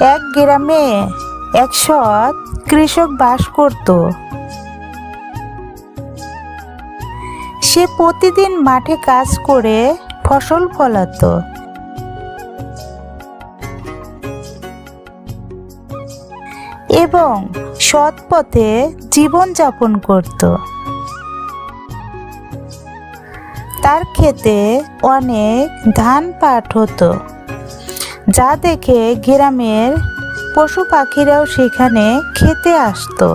এক গ্রামে এক সৎ কৃষক বাস করত। সে প্রতিদিন মাঠে কাজ করে ফসল ফলাতো। এবং সৎ পথে জীবনযাপন করত। তার ক্ষেতে অনেক ধান পাট হতো। যা দেখে গ্রামের পশু পাখিরাও সেখানে খেতে আসতো।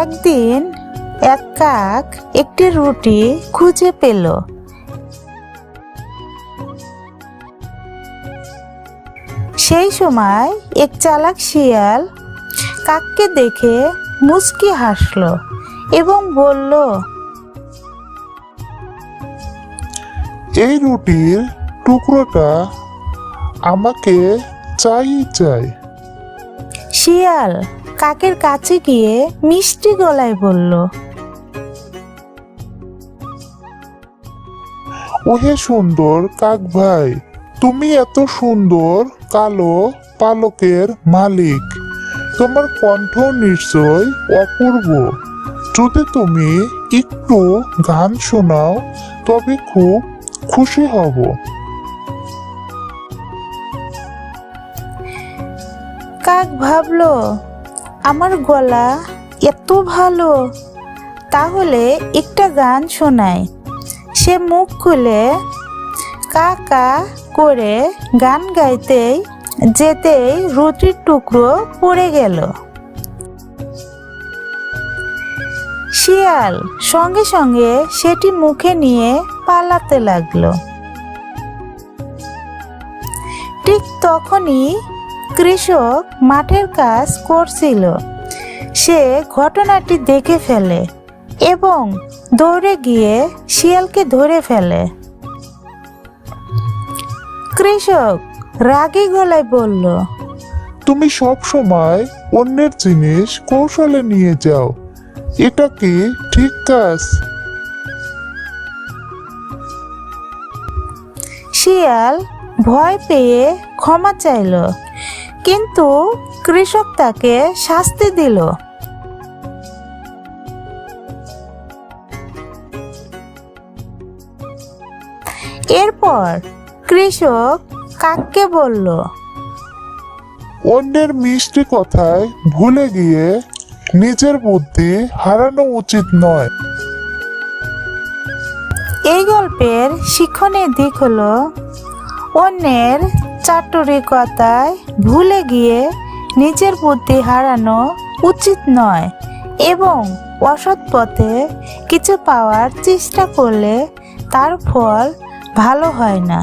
একদিন এক কাক একটি রুটি খুঁজে পেল। সেই সময় এক চালাক শিয়াল কাককে দেখে মুচকি হাসলো এবং বলল এই রুটির টুকরোটা আমাকে চাই চাই। শিয়াল কাকের কাছে গিয়ে মিষ্টি গলায় বলল ওহে সুন্দর কাক ভাই তুমি এত সুন্দর কালো পালকের মালিক। তোমার কণ্ঠ নিশ্চয় অপূর্ব। যদি তুমি একটু গান শোনাও, তবে খুব খুশি হব। কাক ভাবলো, আমার গলা এত ভালো, তাহলে একটা গান শোনায় সে মুখ খুলে কা কা করে গান গাইতেই যেতেই রুটির টুকরো পড়ে গেল। শিয়াল সঙ্গে সঙ্গে সেটি মুখে নিয়ে পালাতে লাগল। ঠিক তখনই কৃষক মাঠের কাজ করছিল। সে ঘটনাটি দেখে ফেলে এবং দৌড়ে গিয়ে শিয়ালকে ধরে ফেলে। কৃষক রাগী গলায় বলল তুমি সব সময় অন্যের জিনিস কৌশলে নিয়ে যাও। এটা কি ঠিক কাজ? শিয়াল ভয় পেয়ে ক্ষমা চাইল কিন্তু কৃষক তাকে শাস্তি দিল। এরপর কৃষক কাককে বলল অন্যের মিষ্টি কথায় ভুলে গিয়ে নিজের বুদ্ধি হারানো উচিত নয়। এই গল্পের শিক্ষণীয় দিক হলো অন্যের চাটুরিকতায় ভুলে গিয়ে নিজের বুদ্ধি হারানো উচিত নয় এবং অসৎ পথে কিছু পাওয়ার চেষ্টা করলে তার ফল ভালো হয় না।